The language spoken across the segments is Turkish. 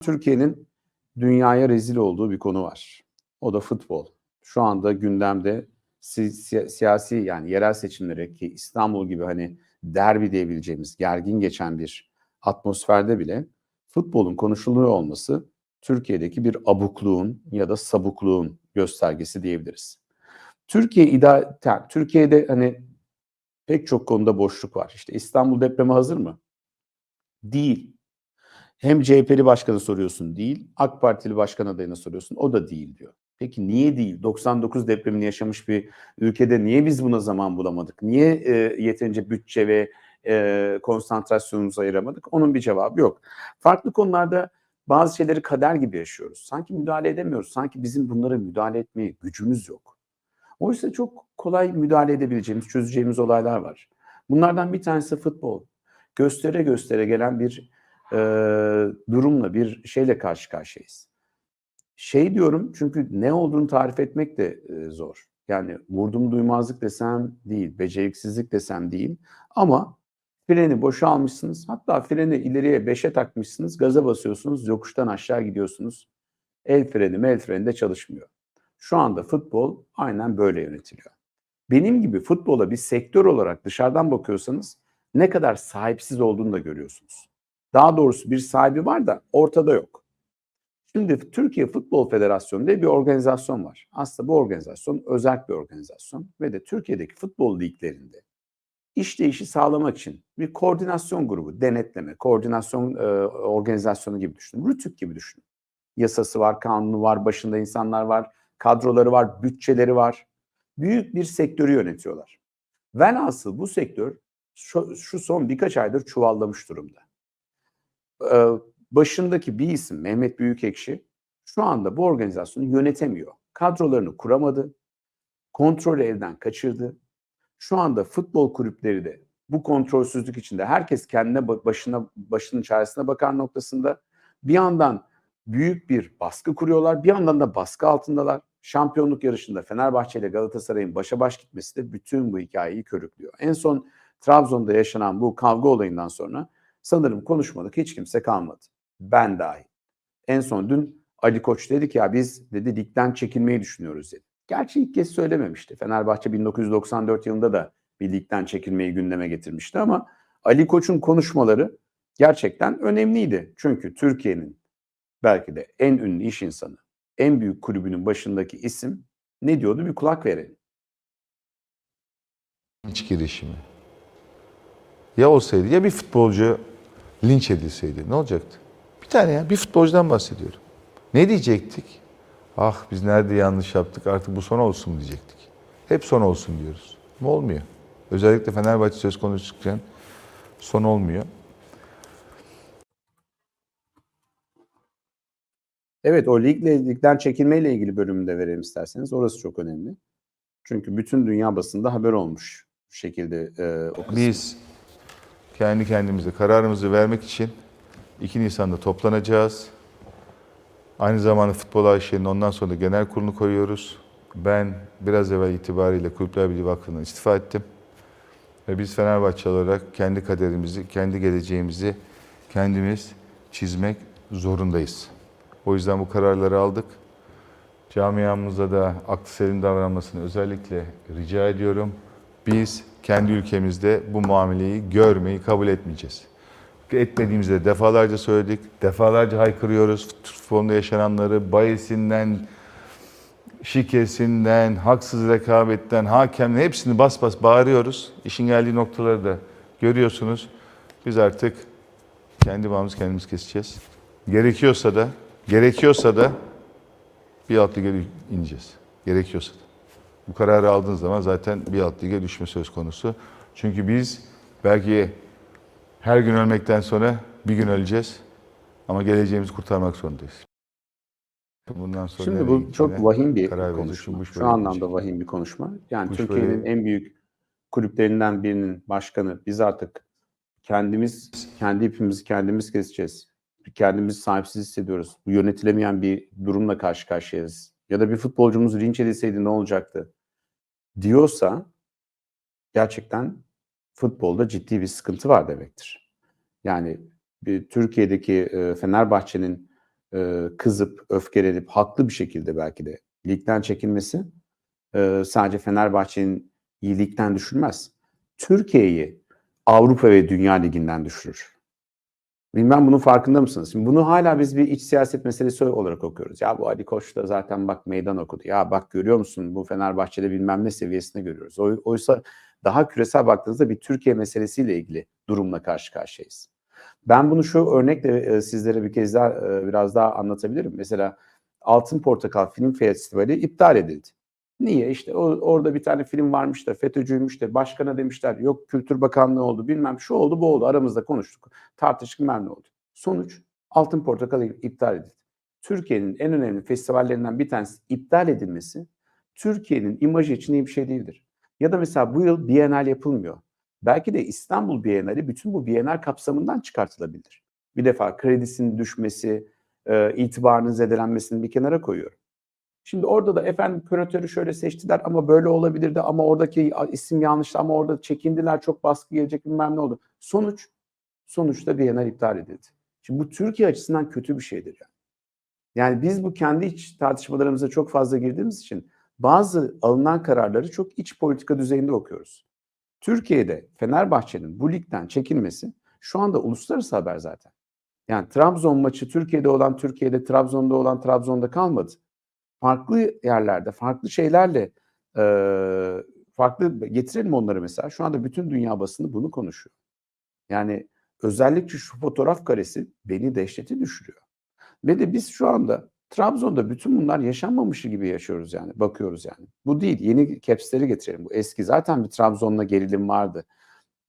Türkiye'nin dünyaya rezil olduğu bir konu var. O da futbol. Şu anda gündemde si- si- siyasi yani yerel seçimlere ki İstanbul gibi hani derbi diyebileceğimiz gergin geçen bir atmosferde bile futbolun konuşuluyor olması Türkiye'deki bir abukluğun ya da sabukluğun göstergesi diyebiliriz. Türkiye ida yani Türkiye'de hani pek çok konuda boşluk var. İşte İstanbul depremi hazır mı? Değil. Hem CHP'li başkanı soruyorsun değil, AK Partili başkan adayına soruyorsun o da değil diyor. Peki niye değil? 99 depremini yaşamış bir ülkede niye biz buna zaman bulamadık? Niye e, yeterince bütçe ve e, konsantrasyonumuzu ayıramadık? Onun bir cevabı yok. Farklı konularda bazı şeyleri kader gibi yaşıyoruz. Sanki müdahale edemiyoruz. Sanki bizim bunlara müdahale etmeye gücümüz yok. Oysa çok kolay müdahale edebileceğimiz, çözeceğimiz olaylar var. Bunlardan bir tanesi futbol. Göstere göstere gelen bir e, durumla, bir şeyle karşı karşıyayız. Şey diyorum çünkü ne olduğunu tarif etmek de e, zor. Yani vurdum duymazlık desem değil, beceriksizlik desem değil. Ama freni boşa almışsınız. Hatta freni ileriye beşe takmışsınız. Gaza basıyorsunuz, yokuştan aşağı gidiyorsunuz. El freni, el freni de çalışmıyor. Şu anda futbol aynen böyle yönetiliyor. Benim gibi futbola bir sektör olarak dışarıdan bakıyorsanız ne kadar sahipsiz olduğunu da görüyorsunuz. Daha doğrusu bir sahibi var da ortada yok. Şimdi Türkiye Futbol Federasyonu diye bir organizasyon var. Aslında bu organizasyon özel bir organizasyon ve de Türkiye'deki futbol liglerinde işleyişi sağlamak için bir koordinasyon grubu, denetleme, koordinasyon e, organizasyonu gibi düşünün. Rütük gibi düşünün. Yasası var, kanunu var, başında insanlar var, kadroları var, bütçeleri var. Büyük bir sektörü yönetiyorlar. Velhasıl bu sektör şu, şu son birkaç aydır çuvallamış durumda. Başındaki bir isim Mehmet Büyükekşi şu anda bu organizasyonu yönetemiyor. Kadrolarını kuramadı, kontrolü elden kaçırdı. Şu anda futbol kulüpleri de bu kontrolsüzlük içinde herkes kendine başına başının çaresine bakar noktasında bir yandan büyük bir baskı kuruyorlar, bir yandan da baskı altındalar. Şampiyonluk yarışında Fenerbahçe ile Galatasaray'ın başa baş gitmesi de bütün bu hikayeyi körüklüyor. En son Trabzon'da yaşanan bu kavga olayından sonra sanırım konuşmadık hiç kimse kalmadı. Ben dahil. En son dün Ali Koç dedi ki ya biz dedi ligden çekilmeyi düşünüyoruz dedi. Gerçi ilk kez söylememişti. Fenerbahçe 1994 yılında da bir ligden çekilmeyi gündeme getirmişti ama Ali Koç'un konuşmaları gerçekten önemliydi. Çünkü Türkiye'nin belki de en ünlü iş insanı, en büyük kulübünün başındaki isim ne diyordu bir kulak verelim. Linç girişimi. Ya olsaydı ya bir futbolcu linç edilseydi ne olacaktı? Bir tane ya bir futbolcudan bahsediyorum. Ne diyecektik? Ah biz nerede yanlış yaptık artık bu son olsun diyecektik. Hep son olsun diyoruz. Ama olmuyor. Özellikle Fenerbahçe söz konuşurken son olmuyor. Evet o ligle, ligden çekilmeyle ilgili bölümünü de verelim isterseniz. Orası çok önemli. Çünkü bütün dünya basında haber olmuş bu şekilde e, o kısım. Biz kendi kendimize kararımızı vermek için 2 Nisan'da toplanacağız. Aynı zamanda Futbol AŞ'nin ondan sonra genel kurulunu koyuyoruz. Ben biraz evvel itibariyle Kulüpler Birliği Vakfı'ndan istifa ettim. Ve biz Fenerbahçe olarak kendi kaderimizi, kendi geleceğimizi kendimiz çizmek zorundayız. O yüzden bu kararları aldık. Camiamıza da aklı selim davranmasını özellikle rica ediyorum. Biz kendi ülkemizde bu muameleyi görmeyi kabul etmeyeceğiz. Etmediğimizde defalarca söyledik, defalarca haykırıyoruz. Futbolda yaşananları bayisinden, şikesinden, haksız rekabetten, hakemle hepsini bas bas bağırıyoruz. İşin geldiği noktaları da görüyorsunuz. Biz artık kendi bağımızı kendimiz keseceğiz. Gerekiyorsa da, gerekiyorsa da bir alt lige ineceğiz. Gerekiyorsa da. Bu kararı aldığınız zaman zaten bir alt lige düşme söz konusu. Çünkü biz belki her gün ölmekten sonra bir gün öleceğiz. Ama geleceğimizi kurtarmak zorundayız. Bundan sonra Şimdi bu çok vahim bir konuşma. Şu anlamda gidecek. vahim bir konuşma. Yani Türkiye'nin en büyük kulüplerinden birinin başkanı biz artık kendimiz kendi ipimizi kendimiz keseceğiz. Kendimizi sahipsiz hissediyoruz. Bu yönetilemeyen bir durumla karşı karşıyayız. Ya da bir futbolcumuz linç edilseydi ne olacaktı? Diyorsa gerçekten futbolda ciddi bir sıkıntı var demektir. Yani bir Türkiye'deki e, Fenerbahçe'nin e, kızıp, öfkelenip, haklı bir şekilde belki de ligden çekilmesi e, sadece Fenerbahçe'nin iyi ligden düşürmez. Türkiye'yi Avrupa ve Dünya Ligi'nden düşürür. Bilmem bunun farkında mısınız? Şimdi bunu hala biz bir iç siyaset meselesi olarak okuyoruz. Ya bu Ali Koç da zaten bak meydan okudu. Ya bak görüyor musun bu Fenerbahçe'de bilmem ne seviyesinde görüyoruz. Oy- Oysa daha küresel baktığınızda bir Türkiye meselesiyle ilgili durumla karşı karşıyayız. Ben bunu şu örnekle e, sizlere bir kez daha e, biraz daha anlatabilirim. Mesela Altın Portakal Film Festivali iptal edildi. Niye? İşte o, orada bir tane film varmış da FETÖ'cüymüş de başkana demişler yok Kültür Bakanlığı oldu bilmem şu oldu bu oldu aramızda konuştuk tartıştık bilmem ne oldu. Sonuç Altın Portakal iptal edildi. Türkiye'nin en önemli festivallerinden bir tanesi iptal edilmesi Türkiye'nin imajı için iyi bir şey değildir. Ya da mesela bu yıl Bienal yapılmıyor. Belki de İstanbul Bienali bütün bu Bienal kapsamından çıkartılabilir. Bir defa kredisinin düşmesi, e, itibarının zedelenmesini bir kenara koyuyorum. Şimdi orada da efendim küratörü şöyle seçtiler ama böyle olabilirdi ama oradaki isim yanlıştı ama orada çekindiler çok baskı gelecek bilmem ne oldu. Sonuç sonuçta Bienal iptal edildi. Şimdi bu Türkiye açısından kötü bir şeydir yani. Yani biz bu kendi iç tartışmalarımıza çok fazla girdiğimiz için bazı alınan kararları çok iç politika düzeyinde okuyoruz. Türkiye'de Fenerbahçe'nin bu ligden çekilmesi şu anda uluslararası haber zaten. Yani Trabzon maçı Türkiye'de olan Türkiye'de, Trabzon'da olan Trabzon'da kalmadı. Farklı yerlerde, farklı şeylerle e, farklı getirelim onları mesela. Şu anda bütün dünya basını bunu konuşuyor. Yani özellikle şu fotoğraf karesi beni dehşete düşürüyor. Ve de biz şu anda Trabzon'da bütün bunlar yaşanmamışı gibi yaşıyoruz yani. Bakıyoruz yani. Bu değil. Yeni caps'leri getirelim. Bu eski. Zaten bir Trabzon'la gerilim vardı.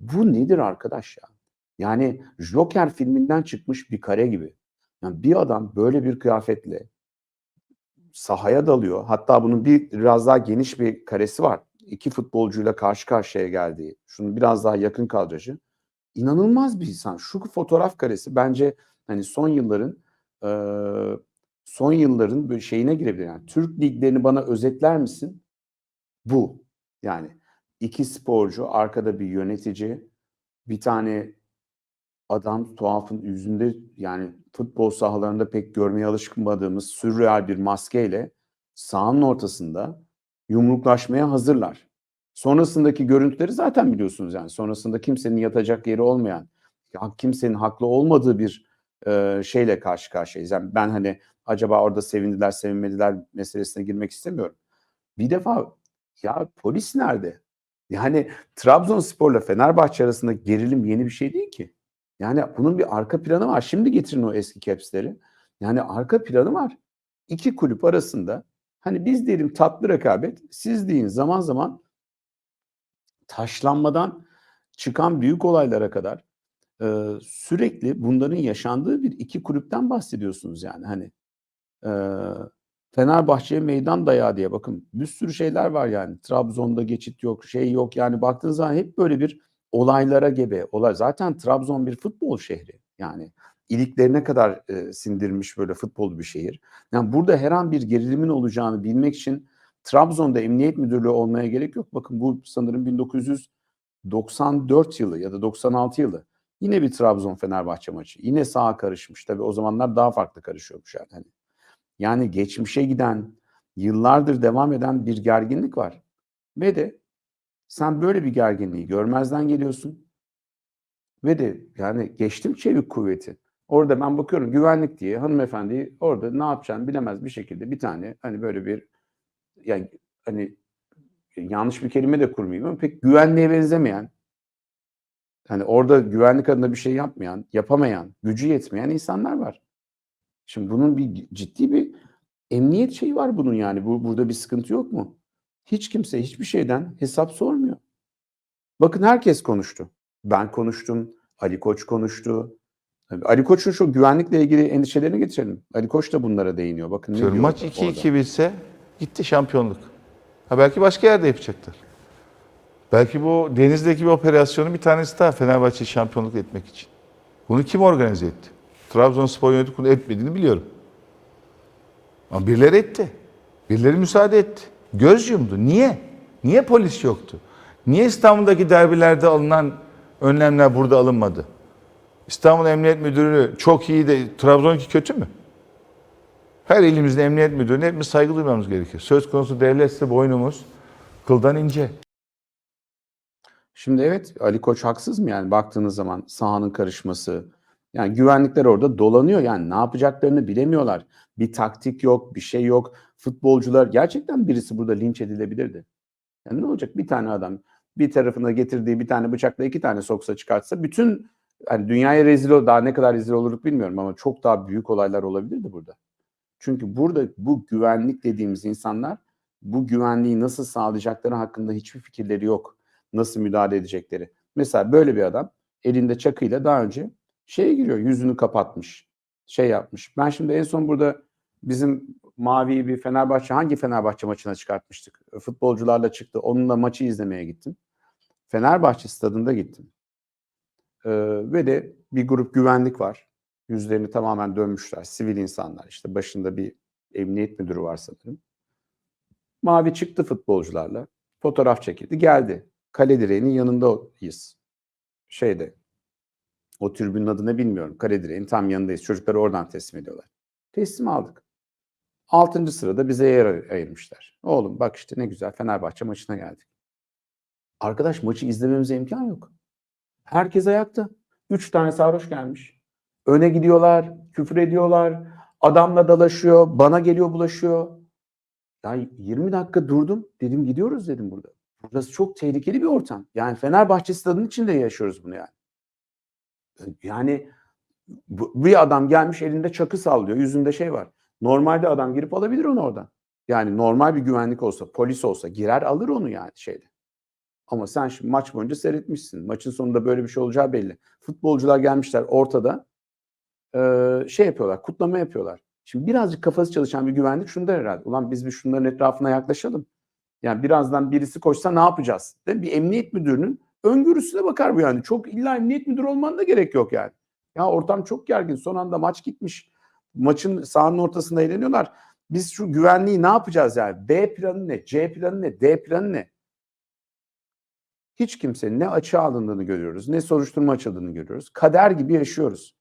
Bu nedir arkadaş ya? Yani Joker filminden çıkmış bir kare gibi. Yani bir adam böyle bir kıyafetle sahaya dalıyor. Hatta bunun bir biraz daha geniş bir karesi var. İki futbolcuyla karşı karşıya geldiği. Şunun biraz daha yakın kadrajı. İnanılmaz bir insan. Şu fotoğraf karesi bence hani son yılların eee, son yılların böyle şeyine girebilir. Yani Türk liglerini bana özetler misin? Bu. Yani iki sporcu, arkada bir yönetici, bir tane adam tuhafın yüzünde yani futbol sahalarında pek görmeye alışmadığımız sürreal bir maskeyle sahanın ortasında yumruklaşmaya hazırlar. Sonrasındaki görüntüleri zaten biliyorsunuz yani. Sonrasında kimsenin yatacak yeri olmayan, ya kimsenin haklı olmadığı bir e, şeyle karşı karşıyayız. Yani ben hani acaba orada sevindiler, sevinmediler meselesine girmek istemiyorum. Bir defa ya polis nerede? Yani Trabzonspor'la Fenerbahçe arasında gerilim yeni bir şey değil ki. Yani bunun bir arka planı var. Şimdi getirin o eski caps'leri. Yani arka planı var. İki kulüp arasında hani biz diyelim tatlı rekabet, siz deyin zaman zaman taşlanmadan çıkan büyük olaylara kadar e, sürekli bunların yaşandığı bir iki kulüpten bahsediyorsunuz yani hani e, Fenerbahçe'ye meydan dayağı diye bakın bir sürü şeyler var yani Trabzon'da geçit yok şey yok yani baktığınız zaman hep böyle bir olaylara gebe olay zaten Trabzon bir futbol şehri yani iliklerine kadar e, sindirmiş böyle futbol bir şehir. Yani burada her an bir gerilimin olacağını bilmek için Trabzon'da emniyet müdürlüğü olmaya gerek yok. Bakın bu sanırım 1994 yılı ya da 96 yılı. Yine bir Trabzon Fenerbahçe maçı. Yine sağa karışmış. Tabii o zamanlar daha farklı karışıyormuş yani. Hani yani geçmişe giden, yıllardır devam eden bir gerginlik var. Ve de sen böyle bir gerginliği görmezden geliyorsun. Ve de yani geçtim çevik kuvveti. Orada ben bakıyorum güvenlik diye hanımefendi orada ne yapacağını bilemez bir şekilde bir tane hani böyle bir yani hani yanlış bir kelime de kurmayayım ama pek güvenliğe benzemeyen hani orada güvenlik adına bir şey yapmayan, yapamayan, gücü yetmeyen insanlar var. Şimdi bunun bir ciddi bir emniyet şeyi var bunun yani. Bu burada bir sıkıntı yok mu? Hiç kimse hiçbir şeyden hesap sormuyor. Bakın herkes konuştu. Ben konuştum, Ali Koç konuştu. Ali Koç'un şu güvenlikle ilgili endişelerini getirelim. Ali Koç da bunlara değiniyor. Bakın ne diyor Maç orada. 2-2 bilse gitti şampiyonluk. Ha belki başka yerde yapacaklar. Belki bu denizdeki bir operasyonun bir tanesi daha Fenerbahçe şampiyonluk etmek için. Bunu kim organize etti? Trabzonspor yönetimi bunu etmediğini biliyorum. Ama birileri etti. Birileri müsaade etti. Göz yumdu. Niye? Niye polis yoktu? Niye İstanbul'daki derbilerde alınan önlemler burada alınmadı? İstanbul Emniyet Müdürü çok iyi de Trabzon'ki kötü mü? Her ilimizde emniyet müdürüne hepimiz saygı duymamız gerekiyor. Söz konusu devletse boynumuz kıldan ince. Şimdi evet Ali Koç haksız mı yani baktığınız zaman sahanın karışması. Yani güvenlikler orada dolanıyor yani ne yapacaklarını bilemiyorlar. Bir taktik yok, bir şey yok. Futbolcular gerçekten birisi burada linç edilebilirdi. Yani ne olacak bir tane adam bir tarafına getirdiği bir tane bıçakla iki tane soksa çıkartsa bütün hani dünyaya rezil ol daha ne kadar rezil olurduk bilmiyorum ama çok daha büyük olaylar olabilirdi burada. Çünkü burada bu güvenlik dediğimiz insanlar bu güvenliği nasıl sağlayacakları hakkında hiçbir fikirleri yok nasıl müdahale edecekleri. Mesela böyle bir adam elinde çakıyla daha önce şeye giriyor, yüzünü kapatmış, şey yapmış. Ben şimdi en son burada bizim mavi bir Fenerbahçe, hangi Fenerbahçe maçına çıkartmıştık? Futbolcularla çıktı. Onunla maçı izlemeye gittim. Fenerbahçe stadında gittim. Ee, ve de bir grup güvenlik var. Yüzlerini tamamen dönmüşler. Sivil insanlar. İşte başında bir emniyet müdürü var sanırım. Mavi çıktı futbolcularla. Fotoğraf çekildi. Geldi kale direğinin yanındayız. Şeyde. O tribünün adını bilmiyorum. Kale tam yanındayız. Çocukları oradan teslim ediyorlar. Teslim aldık. Altıncı sırada bize yer ay- ayırmışlar. Oğlum bak işte ne güzel Fenerbahçe maçına geldik. Arkadaş maçı izlememize imkan yok. Herkes ayakta. Üç tane sarhoş gelmiş. Öne gidiyorlar, küfür ediyorlar. Adamla dalaşıyor, bana geliyor bulaşıyor. Ya 20 dakika durdum. Dedim gidiyoruz dedim burada. Burası çok tehlikeli bir ortam. Yani Fenerbahçe stadının içinde yaşıyoruz bunu yani. Yani bir adam gelmiş elinde çakı sallıyor. Yüzünde şey var. Normalde adam girip alabilir onu oradan. Yani normal bir güvenlik olsa, polis olsa girer alır onu yani şeyde. Ama sen şimdi maç boyunca seyretmişsin. Maçın sonunda böyle bir şey olacağı belli. Futbolcular gelmişler ortada eee, şey yapıyorlar, kutlama yapıyorlar. Şimdi birazcık kafası çalışan bir güvenlik şunu der herhalde. Ulan biz bir şunların etrafına yaklaşalım. Yani birazdan birisi koşsa ne yapacağız? Değil mi? Bir emniyet müdürünün öngörüsüne bakar bu yani. Çok illa emniyet müdürü olman da gerek yok yani. Ya ortam çok gergin. Son anda maç gitmiş. Maçın sahanın ortasında eğleniyorlar. Biz şu güvenliği ne yapacağız yani? B planı ne? C planı ne? D planı ne? Hiç kimsenin ne açığa alındığını görüyoruz, ne soruşturma açıldığını görüyoruz. Kader gibi yaşıyoruz.